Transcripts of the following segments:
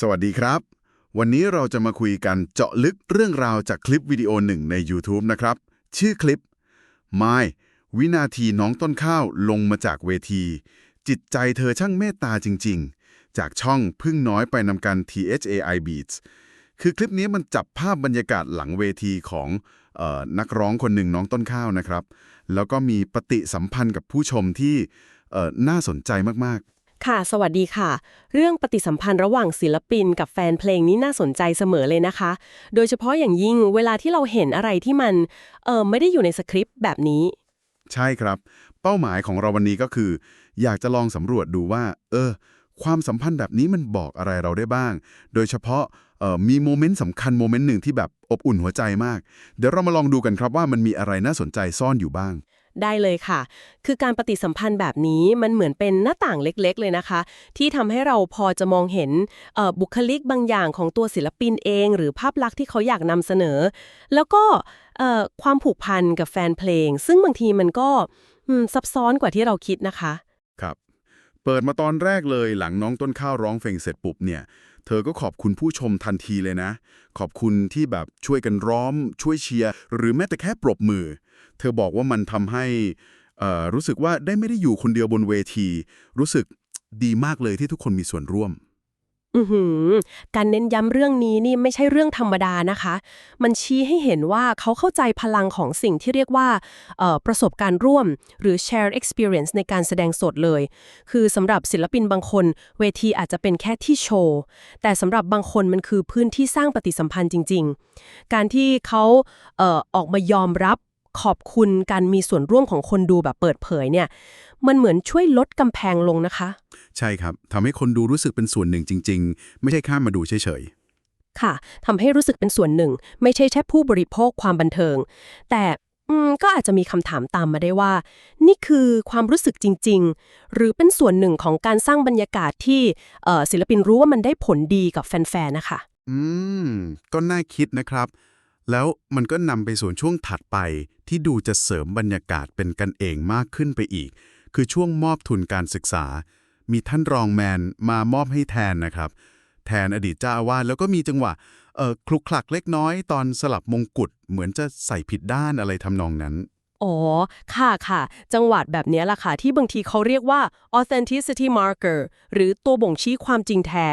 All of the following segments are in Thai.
สวัสดีครับ วันนี้เราจะมาคุยกันเจาะลึกเรื่องราวจากคลิปวิดีโอหนึ่งใน YouTube นะครับ ชื่อคลิปไม่วินาทีน้องต้นข้าวลงมาจากเวที จิตใจเธอช่างเมตตาจริง ๆ จากช่องพึ่งน้อยไปนำกัน THAI Beats คือคลิปนี้มันจับภาพบรรยากาศหลังเวทีของออนักร้องคนหนึ่งน้องต้นข้าวนะครับ แล้วก็มีปฏิสัมพันธ์กับผู้ชมที่น่าสนใจมาก ค่ะ สวัสดีค่ะ เรื่องปฏิสัมพันธ์ระหว่างศิลปินกับแฟนเพลงนี้น่าสนใจเสมอเลยนะคะ โดยเฉพาะอย่างยิ่งเวลาที่เราเห็นอะไรที่มันเออไม่ได้อยู่ในสคริปต์แบบนี้ ใช่ครับ เป้าหมายของเราวันนี้ก็คือ อยากจะลองสำรวจดูว่า เออ ความสัมพันธ์แบบนี้มันบอกอะไรเราได้บ้าง โดยเฉพาะเออมีโมเมนต์สำคัญโมเมนต์หนึ่งที่แบบอบอุ่นหัวใจมาก เดี๋ยวเรามาลองดูกันครับว่ามันมีอะไรน่าสนใจซ่อนอยู่บ้าง ได้เลยค่ะ คือการปฏิสัมพันธ์แบบนี้มันเหมือนเป็นหน้าต่างเล็กๆ เลยนะคะ ที่ทำให้เราพอจะมองเห็นบุคลิกบางอย่างของตัวศิลปินเอง หรือภาพลักษณ์ที่เขาอยากนำเสนอ แล้วก็ความผูกพันกับแฟนเพลง ซึ่งบางทีมันก็ซับซ้อนกว่าที่เราคิดนะคะ ครับ เปิดมาตอนแรกเลยหลังน้องต้นข้าวร้องเพลงเสร็จปุ๊บเนี่ย เธอก็ขอบคุณผู้ชมทันทีเลยนะ ขอบคุณที่แบบช่วยกันร้อม ช่วยเชียร์ หรือแม้แต่แค่ปรบมือ เธอบอกว่ามันทำให้อ่อรู้สึกว่าได้ไม่ได้อยู่คนเดียวบนเวที รู้สึกดีมากเลยที่ทุกคนมีส่วนร่วม อือหือ การเน้นย้ำเรื่องนี้นี่ไม่ใช่เรื่องธรรมดานะคะ มันชี้ให้เห็นว่าเขาเข้าใจพลังของสิ่งที่เรียกว่าเอ่อประสบการณ์ร่วม หรือ shared experience ในการแสดงสดเลย คือสำหรับศิลปินบางคน เวทีอาจจะเป็นแค่ที่โชว์ แต่สำหรับบางคนมันคือพื้นที่สร้างปฏิสัมพันธ์จริง ๆ การที่เขาเอ่อออกมายอมรับ ขอบคุณการมีส่วนร่วมของคนดูแบบเปิดเผยเนี่ย มันเหมือนช่วยลดกำแพงลงนะคะ ใช่ครับทำให้คนดูรู้สึกเป็นส่วนหนึ่งจริง ๆ ไม่ใช่ข้ามมาดูเฉยค่ะทำให้รู้สึกเป็นส่วนหนึ่ง ไม่ใช่แค่ผู้บริโภคความบันเทิง แต่อืมก็อาจจะมีคำถามตามมาได้ว่า นี่คือความรู้สึกจริง ๆ หรือเป็นส่วนหนึ่งของการสร้างบรรยากาศที่เอ่อศิลปินรู้ว่ามันได้ผลดีกับแฟนๆนะคะๆอืม ก็น่าคิดนะครับ แล้วมันก็นำไปสู่ช่วงถัดไปที่ดูจะเสริมบรรยากาศเป็นกันเองมากขึ้นไปอีก คือช่วงมอบทุนการศึกษา มีท่านรองแมนมามอบให้แทนนะครับ แทนอดีตเจ้าอาวาสแล้วก็มีจังหวะคลุกคลักเล็กน้อยตอนสลับมงกุฎเหมือนจะใส่ผิดด้านอะไรทำนองนั้น อ๋อ ค่ะค่ะ จังหวัดแบบนี้ยล่ะค่ะ ที่บางทีเขาเรียกว่า authenticity marker หรือตัวบ่งชี้ความจริงแท้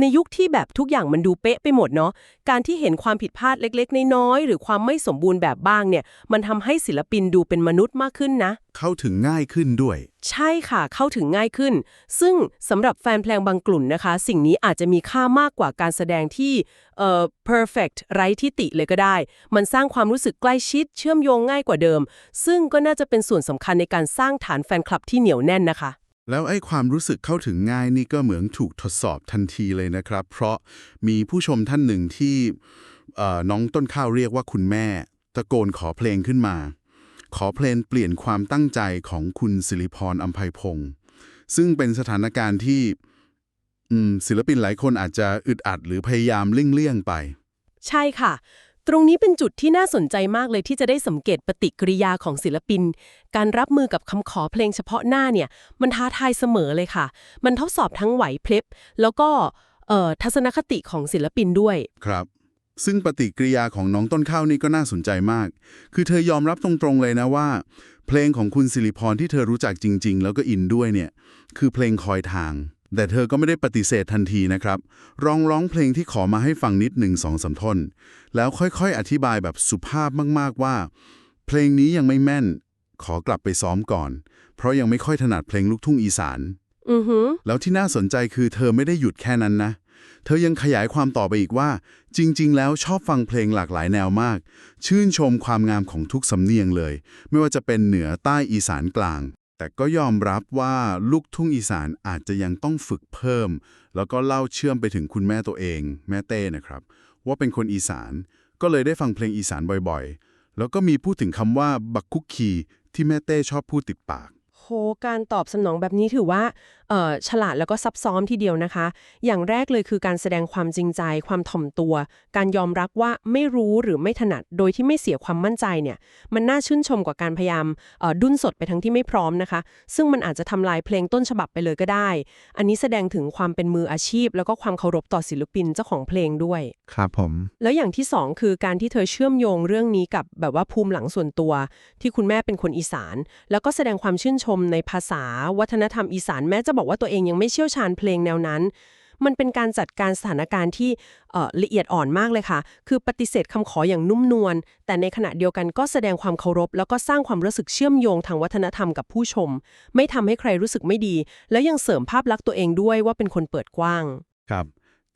ในยุคที่แบบทุกอย่างมันดูเป๊ะไปหมดเนาะ การที่เห็นความผิดพลาดเล็กๆ น้อยๆ หรือความไม่สมบูรณ์แบบบ้างเนี่ย มันทำให้ศิลปินดูเป็นมนุษย์มากขึ้นนะ เข้าถึงง่ายขึ้นด้วย ใช่ค่ะเข้าถึงง่ายขึ้น ซึ่งสำหรับแฟนเพลงบางกลุ่มนะคะ สิ่งนี้อาจจะมีค่ามากกว่าการแสดงที่เอ่อ perfect ไร้ที่ติเลยก็ได้ มันสร้างความรู้สึกใกล้ชิดเชื่อมโยงง่ายกว่าเดิม ซึ่งก็น่าจะเป็นส่วนสำคัญในการสร้างฐานแฟนคลับที่เหนียวแน่นนะคะ แล้วไอ้ความรู้สึกเข้าถึงง่ายนี่ก็เหมือนถูกทดสอบทันทีเลยนะครับ เพราะมีผู้ชมท่านหนึ่งที่เอ่อน้องต้นข้าวเรียกว่าคุณแม่ ตะโกนขอเพลงขึ้นมา ขอเพลงเปลี่ยนความตั้งใจของคุณสิริพรอัมภัยพงศ์ซึ่งเป็นสถานการณ์ที่อืมศิลปินหลายคนอาจจะอึดอัดหรือพยายามเลี่ยงๆไป ใช่ค่ะ ตรงนี้เป็นจุดที่น่าสนใจมากเลยที่จะได้สังเกตปฏิกิริยาของศิลปิน การรับมือกับคำขอเพลงเฉพาะหน้าเนี่ย มันท้าทายเสมอเลยค่ะ มันทดสอบทั้งไหวพริบแล้วก็เอ่อทัศนคติของศิลปินด้วยครับ ซึ่งปฏิกิริยาของน้องต้นข้าวนี่ก็น่าสนใจมาก คือเธอยอมรับตรงๆเลยนะว่า เพลงของคุณสิริพรที่เธอรู้จักจริง ๆ แล้วก็อินด้วยเนี่ย คือเพลงคอยทาง แต่เธอก็ไม่ได้ปฏิเสธทันทีนะครับ ร้องร้องเพลงที่ขอมาให้ฟังนิดหนึ่งสองสามท่อน แล้วค่อยๆ อธิบายแบบสุภาพมากๆว่า เพลงนี้ยังไม่แม่น ขอกลับไปซ้อมก่อน เพราะยังไม่ค่อยถนัดเพลงลูกทุ่งอีสาน อือหือแล้วที่น่าสนใจคือเธอไม่ได้หยุดแค่นั้นนะเเธอยังขยายความต่อไปอีกว่า จริง ๆ แล้วชอบฟังเพลงหลากหลายแนวมาก ชื่นชมความงามของทุกสำเนียงเลย ไม่ว่าจะเป็นเหนือใต้อีสานกลาง แต่ก็ยอมรับว่าลูกทุ่งอีสานอาจจะยังต้องฝึกเพิ่ม แล้วก็เล่าเชื่อมไปถึงคุณแม่ตัวเอง แม่เต้นะครับ ว่าเป็นคนอีสานก็เลยได้ฟังเพลงอีสานบ่อยๆ แล้วก็มีพูดถึงคำว่าบักคุกคีที่แม่เต้ชอบพูดติดปาก โห การตอบสนองแบบนี้ถือว่าฉลาดแล้วก็ซับซ้อนทีเดียวนะคะ อย่างแรกเลยคือการแสดงความจริงใจ ความถ่อมตัว การยอมรับว่าไม่รู้หรือไม่ถนัด โดยที่ไม่เสียความมั่นใจเนี่ย มันน่าชื่นชมกว่าการพยายามเอ่อดุนสดไปทั้งที่ไม่พร้อมนะคะ ซึ่งมันอาจจะทำลายเพลงต้นฉบับไปเลยก็ได้ อันนี้แสดงถึงความเป็นมืออาชีพ แล้วก็ความเคารพต่อศิลปินเจ้าของเพลงด้วย ครับผม แล้วอย่างที่สองคือการที่เธอเชื่อมโยงเรื่องนี้กับแบบว่าภูมิหลังส่วนตัว ที่คุณแม่เป็นคนอีสาน แล้วก็แสดงความชื่นชมในภาษาวัฒนธรรมอีสานแม้จะบอกว่าตัวเองยังไม่เชี่ยวชาญเพลงแนวนั้น มันเป็นการจัดการสถานการณ์ที่ละเอียดอ่อนมากเลยค่ะ คือปฏิเสธคำขออย่างนุ่มนวล แต่ในขณะเดียวกันก็แสดงความเคารพ แล้วก็สร้างความรู้สึกเชื่อมโยงทางวัฒนธรรมกับผู้ชม ไม่ทำให้ใครรู้สึกไม่ดี แล้วยังเสริมภาพลักษณ์ตัวเองด้วยว่าเป็นคนเปิดกว้าง ครับ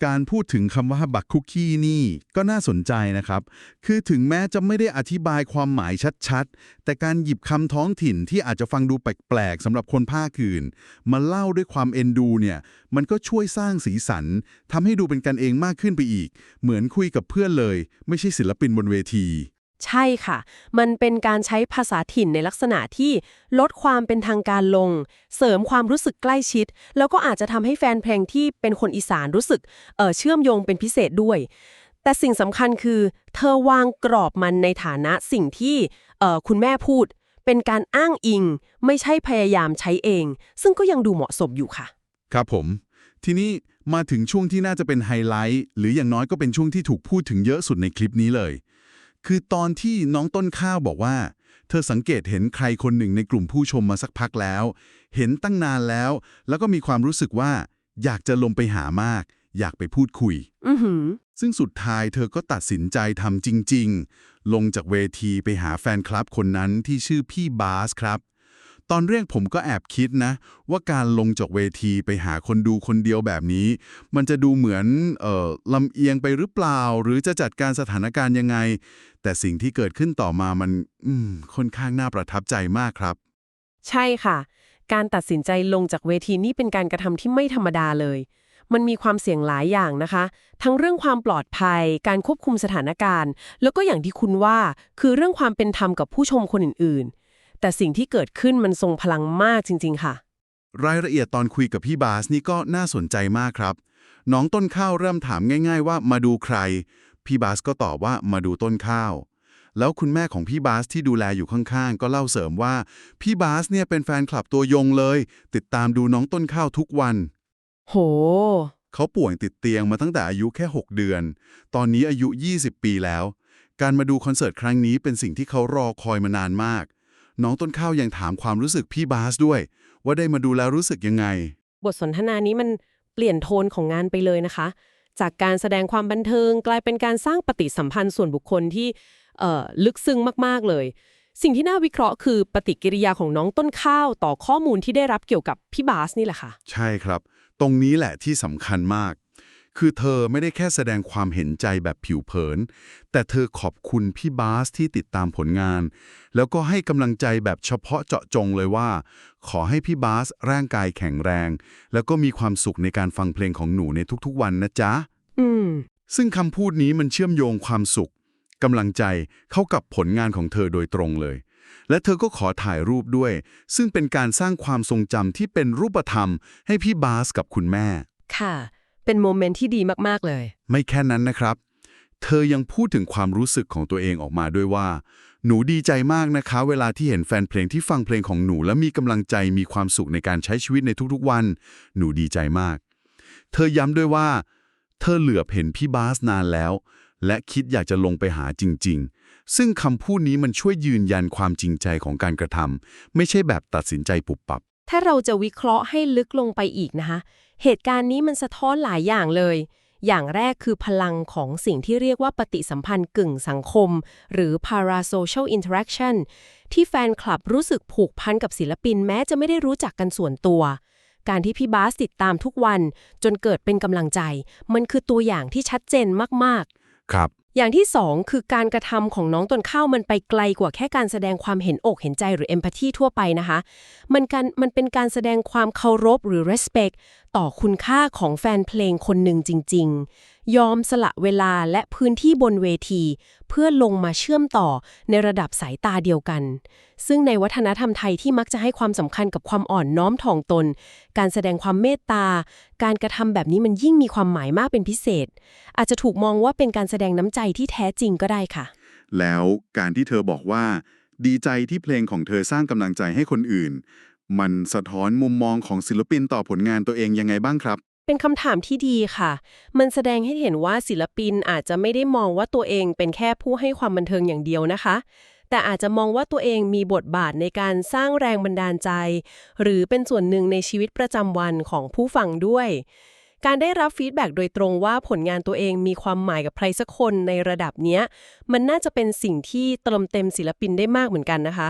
การพูดถึงคำว่าบักคุกกี้นี่ก็น่าสนใจนะครับ คือถึงแม้จะไม่ได้อธิบายความหมายชัดๆ แต่การหยิบคำท้องถิ่นที่อาจจะฟังดูแปลกๆสำหรับคนภาคอื่น มาเล่าด้วยความเอ็นดูเนี่ย มันก็ช่วยสร้างสีสันทำให้ดูเป็นกันเองมากขึ้นไปอีก เหมือนคุยกับเพื่อนเลย ไม่ใช่ศิลปินบนเวที ใช่ค่ะ มันเป็นการใช้ภาษาถิ่นในลักษณะที่ลดความเป็นทางการลง เสริมความรู้สึกใกล้ชิด แล้วก็อาจจะทำให้แฟนเพลงที่เป็นคนอีสานรู้สึกเออเชื่อมโยงเป็นพิเศษด้วย แต่สิ่งสำคัญคือ เธอวางกรอบมันในฐานะสิ่งที่เออคุณแม่พูด เป็นการอ้างอิง ไม่ใช่พยายามใช้เอง ซึ่งก็ยังดูเหมาะสมอยู่ค่ะ ครับผม ทีนี้มาถึงช่วงที่น่าจะเป็นไฮไลท์หรืออย่างน้อยก็เป็นช่วงที่ถูกพูดถึงเยอะสุดในคลิปนี้เลย คือตอนที่น้องต้นข้าวบอกว่า เธอสังเกตเห็นใครคนหนึ่งในกลุ่มผู้ชมมาสักพักแล้ว เห็นตั้งนานแล้ว แล้วก็มีความรู้สึกว่า อยากจะลงไปหามาก อยากไปพูดคุยอือหือซึ่งสุดท้ายเธอก็ตัดสินใจทำจริง ๆ ลงจากเวทีไปหาแฟนคลับคนนั้นที่ชื่อพี่บาสครับ ตอนแรกผมก็แอบคิดนะ ว่าการลงจากเวทีไปหาคนดูคนเดียวแบบนี้ มันจะดูเหมือนเอ่อลำเอียงไปหรือเปล่า หรือจะจัดการสถานการณ์ยังไง แต่สิ่งที่เกิดขึ้นต่อมามัน อืมค่อนข้างน่าประทับใจมากครับ ใช่ค่ะ การตัดสินใจลงจากเวทีนี่เป็นการกระทำที่ไม่ธรรมดาเลย มันมีความเสี่ยงหลายอย่างนะคะ ทั้งเรื่องความปลอดภัย การควบคุมสถานการณ์ แล้วก็อย่างที่คุณว่า คือเรื่องความเป็นธรรมกับผู้ชมคนอื่นๆ แต่สิ่งที่เกิดขึ้นมันทรงพลังมากจริง ๆ ค่ะ รายละเอียดตอนคุยกับพี่บาสนี่ก็น่าสนใจมากครับ น้องต้นข้าวเริ่มถามง่าย ๆ ว่ามาดูใคร พี่บาสก็ตอบว่ามาดูต้นข้าว แล้วคุณแม่ของพี่บาสที่ดูแลอยู่ข้างๆ ก็เล่าเสริมว่า พี่บาสเนี่ยเป็นแฟนคลับตัวยงเลย ติดตามดูน้องต้นข้าวทุกวัน โห เขาป่วยติดเตียงมาตั้งแต่อายุแค่ 6 เดือน ตอนนี้อายุ 20 ปีแล้ว การมาดูคอนเสิร์ตครั้งนี้เป็นสิ่งที่เขารอคอยมานานมาก น้องต้นข้าวยังถามความรู้สึกพี่บาสด้วย ว่าได้มาดูแล้วรู้สึกยังไง บทสนทนานี้มันเปลี่ยนโทนของงานไปเลยนะคะ จากการแสดงความบันเทิงกลายเป็นการสร้างปฏิสัมพันธ์ส่วนบุคคลที่เอ่อลึกซึ้งมากๆเลย สิ่งที่น่าวิเคราะห์คือปฏิกิริยาของน้องต้นข้าวต่อข้อมูลที่ได้รับเกี่ยวกับพี่บาสนี่แหละค่ะ ใช่ครับ ตรงนี้แหละที่สำคัญมาก คือเธอไม่ได้แค่แสดงความเห็นใจแบบผิวเผิน แต่เธอขอบคุณพี่บาสที่ติดตามผลงาน แล้วก็ให้กำลังใจแบบเฉพาะเจาะจงเลยว่า ขอให้พี่บาสร่างกายแข็งแรง แล้วก็มีความสุขในการฟังเพลงของหนูในทุกๆวันนะจ๊ะ อืม ซึ่งคำพูดนี้มันเชื่อมโยงความสุขกำลังใจเข้ากับผลงานของเธอโดยตรงเลย และเธอก็ขอถ่ายรูปด้วย ซึ่งเป็นการสร้างความทรงจำที่เป็นรูปธรรมให้พี่บาสกับคุณแม่ ค่ะ เป็นโมเมนต์ที่ดีมากๆเลย ไม่แค่นั้นนะครับ เธอยังพูดถึงความรู้สึกของตัวเองออกมาด้วยว่า หนูดีใจมากนะคะ เวลาที่เห็นแฟนเพลงที่ฟังเพลงของหนู และมีกำลังใจมีความสุขในการใช้ชีวิตในทุกๆวัน หนูดีใจมาก เธอย้ำด้วยว่า เธอเหลือบเห็นพี่บาสนานแล้ว และคิดอยากจะลงไปหาจริง ๆ ซึ่งคำพูดนี้มันช่วยยืนยันความจริงใจของการกระทำไม่ใช่แบบตัดสินใจปุบปับถ้าเราจะวิเคราะห์ให้ลึกลงไปอีกนะคะ เหตุการณ์นี้มันสะท้อนหลายอย่างเลย อย่างแรกคือพลังของสิ่งที่เรียกว่าปฏิสัมพันธ์กึ่งสังคม หรือ parasocial interaction ที่แฟนคลับรู้สึกผูกพันกับศิลปินแม้จะไม่ได้รู้จักกันส่วนตัว การที่พี่บาสติดตามทุกวัน จนเกิดเป็นกำลังใจ มันคือตัวอย่างที่ชัดเจนมากๆ ครับ อย่างที่สองคือการกระทำของน้องต้นข้าวมันไปไกลกว่าแค่การแสดงความเห็นอกเห็นใจหรือเอมพัตีทั่วไปนะคะ มันการมันเป็นการแสดงความเคารพหรือ respect ต่อคุณค่าของแฟนเพลงคนหนึ่งจริง ๆ ยอมสละเวลาและพื้นที่บนเวที เพื่อลงมาเชื่อมต่อในระดับสายตาเดียวกัน ซึ่งในวัฒนธรรมไทยที่มักจะให้ความสำคัญกับความอ่อนน้อมถ่อมตน การแสดงความเมตตา การกระทำแบบนี้มันยิ่งมีความหมายมากเป็นพิเศษ อาจจะถูกมองว่าเป็นการแสดงน้ำใจที่แท้จริงก็ได้ค่ะ แล้วการที่เธอบอกว่า ดีใจที่เพลงของเธอสร้างกำลังใจให้คนอื่น มันสะท้อนมุมมองของศิลปินต่อผลงานตัวเองยังไงบ้างครับ เป็นคำถามที่ดีค่ะ มันแสดงให้เห็นว่าศิลปินอาจจะไม่ได้มองว่าตัวเองเป็นแค่ผู้ให้ความบันเทิงอย่างเดียวนะคะ แต่อาจจะมองว่าตัวเองมีบทบาทในการสร้างแรงบันดาลใจ หรือเป็นส่วนหนึ่งในชีวิตประจำวันของผู้ฟังด้วย การได้รับฟีดแบ็กโดยตรงว่าผลงานตัวเองมีความหมายกับใครสักคนในระดับเนี้ย มันน่าจะเป็นสิ่งที่เติมเต็มศิลปินได้มากเหมือนกันนะคะ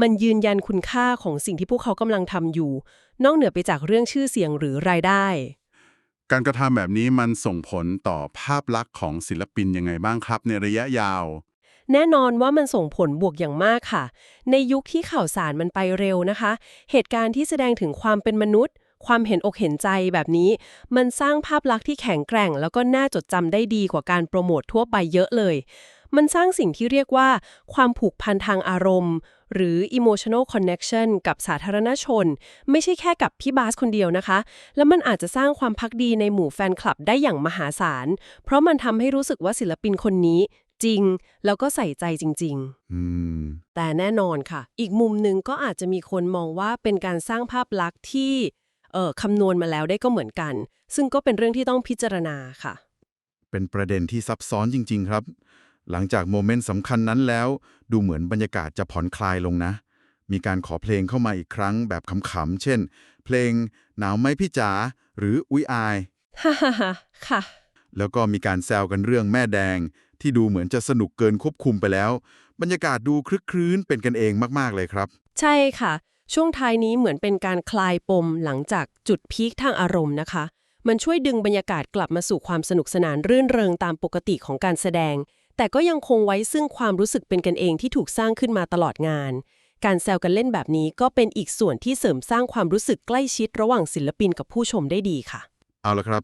มันยืนยันคุณค่าของสิ่งที่พวกเขากำลังทำอยู่ นอกเหนือไปจากเรื่องชื่อเสียงหรือรายได้ การกระทำแบบนี้มันส่งผลต่อภาพลักษณ์ของศิลปินยังไงบ้างครับ ในระยะยาว แน่นอนว่ามันส่งผลบวกอย่างมากค่ะ ในยุคที่ข่าวสารมันไปเร็วนะคะ เหตุการณ์ที่แสดงถึงความเป็นมนุษย์ ความเห็นอกเห็นใจแบบนี้ มันสร้างภาพลักษณ์ที่แข็งแกร่ง แล้วก็น่าจดจำได้ดีกว่าการโปรโมททั่วไปเยอะเลย มันสร้างสิ่งที่เรียกว่าความผูกพันทางอารมณ์ หรือ emotional connection กับสาธารณชน ไม่ใช่แค่กับพี่บาสคนเดียวนะคะ แล้วมันอาจจะสร้างความพักดีในหมู่แฟนคลับได้อย่างมหาศาล เพราะมันทำให้รู้สึกว่าศิลปินคนนี้จริง แล้วก็ใส่ใจจริงอืมๆแต่แน่นอนค่ะ อีกมุมหนึ่งก็อาจจะมีคนมองว่าเป็นการสร้างภาพลักษณ์ที่เอ่อคำนวณมาแล้วได้ก็เหมือนกัน ซึ่งก็เป็นเรื่องที่ต้องพิจารณาค่ะ เป็นประเด็นที่ซับซ้อนจริง ๆ ครับ หลังจากโมเมนต์สำคัญนั้นแล้ว ดูเหมือนบรรยากาศจะผ่อนคลายลงนะ มีการขอเพลงเข้ามาอีกครั้งแบบขำๆ เช่น เพลงหนาวไหมพี่จ๋าหรืออุ้ยอายฮ่าฮ่าฮ่าค่ะ แล้วก็มีการแซวกันเรื่องแม่แดง ที่ดูเหมือนจะสนุกเกินควบคุมไปแล้ว บรรยากาศดูคลึกครื้นเป็นกันเองมากๆเลยครับ ใช่ค่ะ ช่วงท้ายนี้เหมือนเป็นการคลายปมหลังจากจุดพีคทางอารมณ์นะคะ มันช่วยดึงบรรยากาศกลับมาสู่ความสนุกสนานรื่นเริงตามปกติของการแสดง แต่ก็ยังคงไว้ซึ่งความรู้สึกเป็นกันเองที่ถูกสร้างขึ้นมาตลอดงาน การแซวกันเล่นแบบนี้ก็เป็นอีกส่วนที่เสริมสร้างความรู้สึกใกล้ชิดระหว่างศิลปินกับผู้ชมได้ดีค่ะ เอาละครับ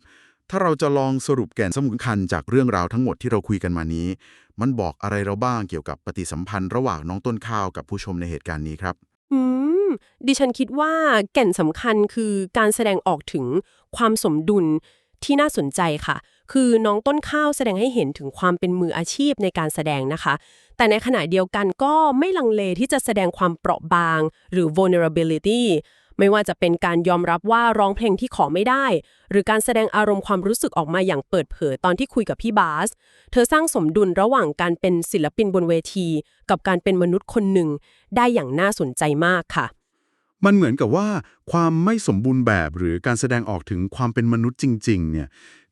ถ้าเราจะลองสรุปแก่นสำคัญจากเรื่องราวทั้งหมดที่เราคุยกันมานี้ มันบอกอะไรเราบ้างเกี่ยวกับปฏิสัมพันธ์ระหว่างน้องต้นข้าวกับผู้ชมในเหตุการณ์นี้ครับ อืม ดิฉันคิดว่าแก่นสำคัญคือการแสดงออกถึงความสมดุลที่น่าสนใจค่ะ คือน้องต้นข้าวแสดงให้เห็นถึงความเป็นมืออาชีพในการแสดงนะคะ แต่ในขณะเดียวกันก็ไม่ลังเลที่จะแสดงความเปราะบาง หรือ vulnerability ไม่ว่าจะเป็นการยอมรับว่าร้องเพลงที่ขอไม่ได้ หรือการแสดงอารมณ์ความรู้สึกออกมาอย่างเปิดเผยตอนที่คุยกับพี่บาส เธอสร้างสมดุลระหว่างการเป็นศิลปินบนเวที กับการเป็นมนุษย์คนหนึ่ง ได้อย่างน่าสนใจมากค่ะ มันเหมือนกับว่าความไม่สมบูรณ์แบบหรือการแสดงออกถึงความเป็นมนุษย์จริง ๆ เนี่ย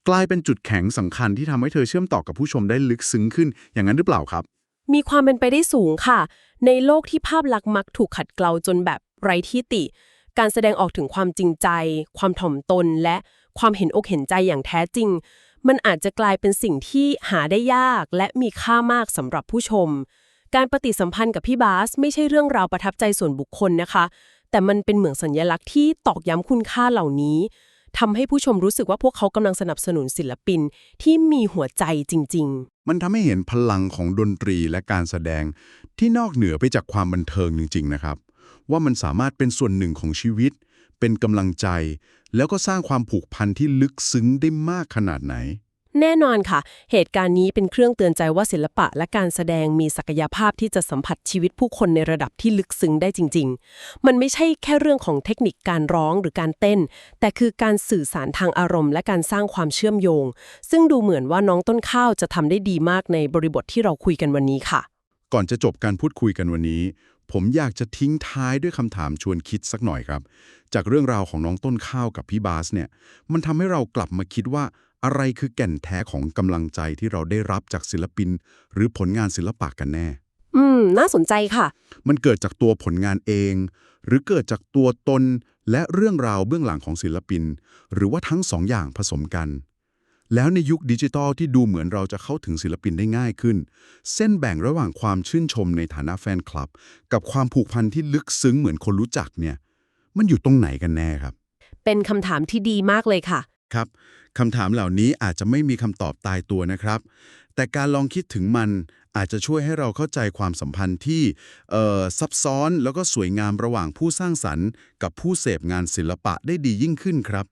กลายเป็นจุดแข็งสำคัญที่ทำให้เธอเชื่อมต่อกับผู้ชมได้ลึกซึ้งขึ้นอย่างนั้นหรือเปล่าครับ มีความเป็นไปได้สูงค่ะ ในโลกที่ภาพลักษณ์มักถูกขัดเกลาจนแบบไร้ที่ติ การแสดงออกถึงความจริงใจ ความถ่อมตน และความเห็นอกเห็นใจอย่างแท้จริง มันอาจจะกลายเป็นสิ่งที่หาได้ยากและมีค่ามากสำหรับผู้ชม การปฏิสัมพันธ์กับพี่บาสไม่ใช่เรื่องราวประทับใจส่วนบุคคลนะคะ แต่มันเป็นเหมือนสัญลักษณ์ที่ตอกย้ำคุณค่าเหล่านี้ ทำให้ผู้ชมรู้สึกว่าพวกเขากำลังสนับสนุนศิลปินที่มีหัวใจจริง ๆ มันทำให้เห็นพลังของดนตรีและการแสดงที่นอกเหนือไปจากความบันเทิงจริง ๆ นะครับ ว่ามันสามารถเป็นส่วนหนึ่งของชีวิต เป็นกำลังใจ แล้วก็สร้างความผูกพันที่ลึกซึ้งได้มากขนาดไหน แน่นอนค่ะ เหตุการณ์นี้เป็นเครื่องเตือนใจว่าศิลปะและการแสดงมีศักยภาพที่จะสัมผัสชีวิตผู้คนในระดับที่ลึกซึ้งได้จริง ๆ มันไม่ใช่แค่เรื่องของเทคนิคการร้องหรือการเต้น แต่คือการสื่อสารทางอารมณ์ และการสร้างความเชื่อมโยง ซึ่งดูเหมือนว่าน้องต้นข้าวจะทำได้ดีมากในบริบทที่เราคุยกันวันนี้ค่ะ ก่อนจะจบการพูดคุยกันวันนี้ ผมอยากจะทิ้งท้ายด้วยคำถามชวนคิดสักหน่อยครับ จากเรื่องราวของน้องต้นข้าวกับพี่บาสเนี่ย มันทำให้เรากลับมาคิดว่า อะไรคือแก่นแท้ของกำลังใจที่เราได้รับจากศิลปิน หรือผลงานศิลปะกันแน่ อืม น่าสนใจค่ะ มันเกิดจากตัวผลงานเอง หรือเกิดจากตัวตนและเรื่องราวเบื้องหลังของศิลปิน หรือว่าทั้งสองอย่างผสมกัน แล้วในยุคดิจิทัลที่ดูเหมือนเราจะเข้าถึงศิลปินได้ง่ายขึ้น เส้นแบ่งระหว่างความชื่นชมในฐานะแฟนคลับ กับความผูกพันที่ลึกซึ้งเหมือนคนรู้จักเนี่ย มันอยู่ตรงไหนกันแน่ครับ เป็นคำถามที่ดีมากเลยค่ะ ครับคำถามเหล่านี้อาจจะไม่มีคำตอบตายตัวนะครับ แต่การลองคิดถึงมันอาจจะช่วยให้เราเข้าใจความสัมพันธ์ที่ซับซ้อนแล้วก็สวยงามระหว่างผู้สร้างสรรค์ กับผู้เสพงานศิลปะได้ดียิ่งขึ้นครับ